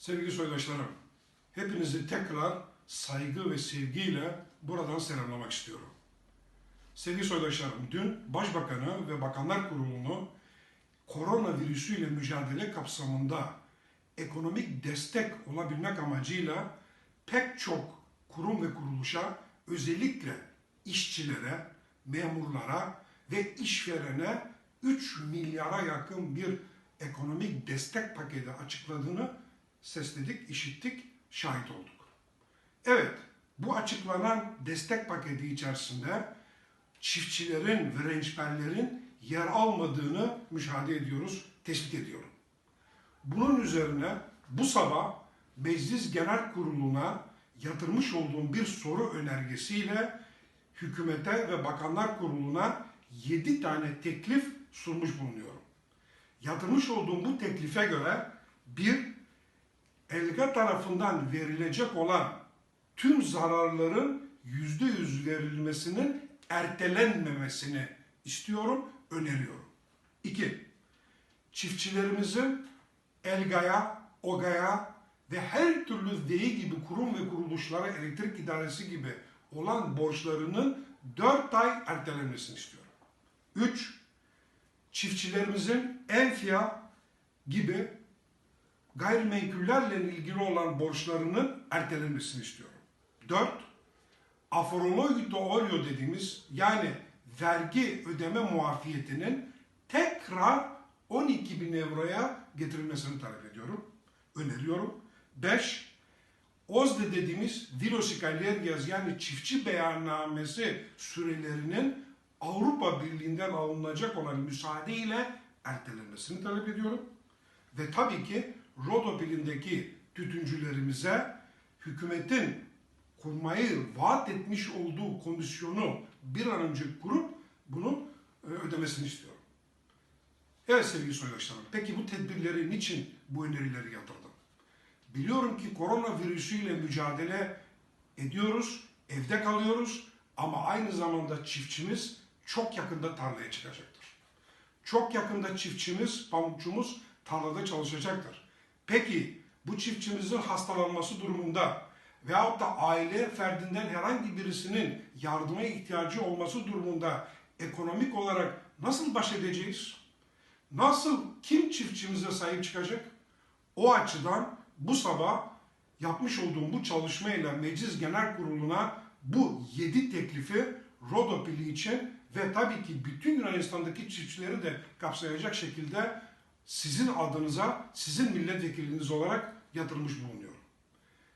Sevgili soydaşlarım, hepinizi tekrar saygı ve sevgiyle buradan selamlamak istiyorum. Sevgili soydaşlarım, dün Başbakanı ve Bakanlar Kurulu'nu koronavirüsüyle mücadele kapsamında ekonomik destek olabilmek amacıyla pek çok kurum ve kuruluşa özellikle işçilere, memurlara ve işverene 3 milyara yakın bir ekonomik destek paketi açıkladığını sesledik, işittik, şahit olduk. Evet, bu açıklanan destek paketi içerisinde çiftçilerin ve rençberlerin yer almadığını müşahede ediyoruz, tespit ediyorum. Bunun üzerine bu sabah Meclis Genel Kurulu'na yatırmış olduğum bir soru önergesiyle hükümete ve Bakanlar Kurulu'na 7 tane teklif sunmuş bulunuyorum. Yatırmış olduğum bu teklife göre bir, ELGA tarafından verilecek olan tüm zararların yüzde yüz verilmesinin ertelenmemesini istiyorum, öneriyorum. İki, çiftçilerimizin ELGA'ya, OGA'ya ve her türlü DEİ gibi kurum ve kuruluşlara elektrik idaresi gibi olan borçlarının 4 ay ertelenmesini istiyorum. 3. Çiftçilerimizin enfia gibi gayrimenkullerle ilgili olan borçlarının ertelenmesini istiyorum. 4. Aforologito olio dediğimiz yani vergi ödeme muafiyetinin tekrar 12 bin euroya getirilmesini talep ediyorum. Öneriyorum. 5. OZDE dediğimiz Virosikaliergias yani çiftçi beyannamesi sürelerinin Avrupa Birliği'nden alınacak olan müsaade ile ertelenmesini talep ediyorum. Ve tabii ki Rodopil'indeki tütüncülerimize hükümetin kurmayı vaat etmiş olduğu komisyonu bir an önce kurup bunun e, ödemesini istiyorum. Evet sevgili soydaşlarım, peki bu tedbirleri niçin bu önerileri yatırdım? Biliyorum ki koronavirüsüyle mücadele ediyoruz, evde kalıyoruz ama aynı zamanda çiftçimiz çok yakında tarlaya çıkacaktır. Çok yakında çiftçimiz, pamukçumuz tarlada çalışacaktır. Peki bu çiftçimizin hastalanması durumunda veyahut da aile ferdinden herhangi birisinin yardıma ihtiyacı olması durumunda ekonomik olarak nasıl baş edeceğiz? Nasıl, kim çiftçimize sahip çıkacak? O açıdan bu sabah yapmış olduğum bu çalışmayla Meclis Genel Kurulu'na bu 7 teklifi Rodopili için ve tabii ki bütün Yunanistan'daki çiftçileri de kapsayacak şekilde sizin adınıza, sizin milletvekiliniz olarak yatırmış bulunuyorum.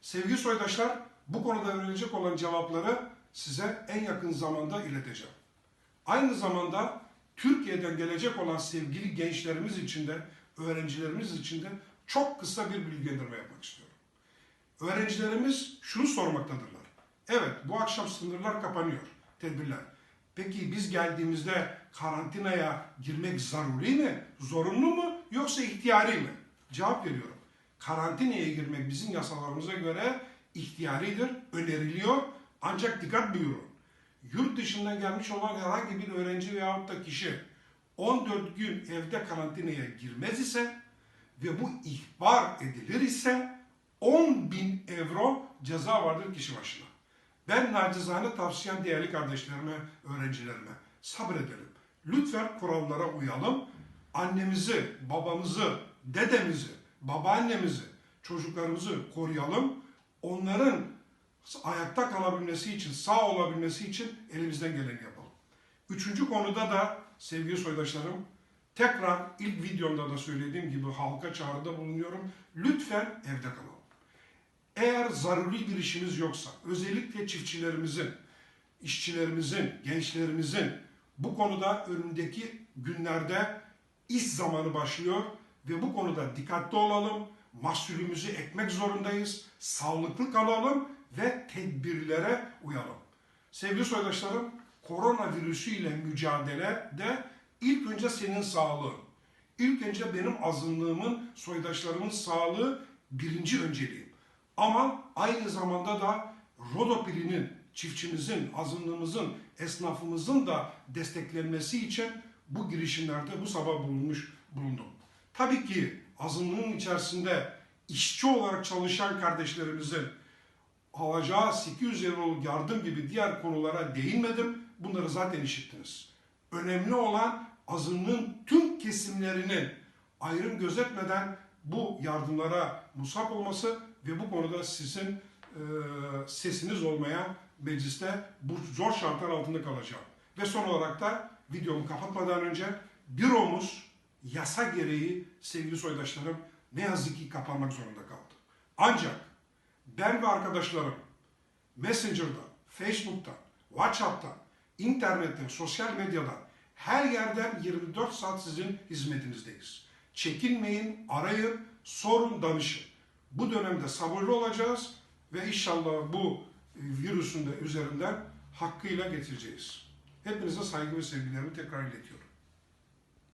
Sevgili soydaşlar, bu konuda verilecek olan cevapları size en yakın zamanda ileteceğim. Aynı zamanda Türkiye'den gelecek olan sevgili gençlerimiz için de, öğrencilerimiz için de çok kısa bir bilgilendirme yapmak istiyorum. Öğrencilerimiz şunu sormaktadırlar. Evet, bu akşam sınırlar kapanıyor, tedbirler. Peki biz geldiğimizde karantinaya girmek zaruri mi, zorunlu mu yoksa ihtiyari mi? Cevap veriyorum. Karantinaya girmek bizim yasalarımıza göre ihtiyaridir, öneriliyor. Ancak dikkat buyurun. Yurt dışından gelmiş olan herhangi bir öğrenci veyahut da kişi 14 gün evde karantinaya girmez ise ve bu ihbar edilir ise 10 bin euro ceza vardır kişi başına. Ben nacizane tavsiyem değerli kardeşlerime, öğrencilerime sabredelim. Lütfen kurallara uyalım. Annemizi, babamızı, dedemizi, babaannemizi, çocuklarımızı koruyalım. Onların ayakta kalabilmesi için, sağ olabilmesi için elimizden geleni yapalım. Üçüncü konuda da sevgili soydaşlarım, tekrar ilk videomda da söylediğim gibi halka çağrıda bulunuyorum. Lütfen evde kalalım. Eğer zaruri bir işimiz yoksa, özellikle çiftçilerimizin, işçilerimizin, gençlerimizin bu konuda önündeki günlerde iş zamanı başlıyor ve bu konuda dikkatli olalım, mahsulümüzü ekmek zorundayız, sağlıklı kalalım ve tedbirlere uyalım. Sevgili soydaşlarım, koronavirüsü ile mücadelede ilk önce senin sağlığın, ilk önce benim azınlığımın, soydaşlarımın sağlığı birinci önceliğim. Ama aynı zamanda da Rodopili'nin, çiftçimizin, azınlığımızın, esnafımızın da desteklenmesi için bu girişimlerde bu sabah bulunmuş bulundum. Tabii ki azınlığın içerisinde işçi olarak çalışan kardeşlerimizin alacağı 800 euroluk yardım gibi diğer konulara değinmedim. Bunları zaten işittiniz. Önemli olan azınlığın tüm kesimlerinin ayrım gözetmeden bu yardımlara musap olması ve bu konuda sizin e, sesiniz olmaya mecliste bu zor şartlar altında kalacağım. Ve son olarak da videomu kapatmadan önce büromuz yasa gereği sevgili soydaşlarım ne yazık ki kapanmak zorunda kaldı. Ancak ben ve arkadaşlarım Messenger'dan, Facebook'tan, WhatsApp'tan, internetten, sosyal medyadan her yerden 24 saat sizin hizmetinizdeyiz. Çekinmeyin, arayın, sorun, danışın. Bu dönemde sabırlı olacağız ve inşallah bu virüsün de üzerinden hakkıyla getireceğiz. Hepinize saygı ve sevgilerimi tekrar iletiyorum.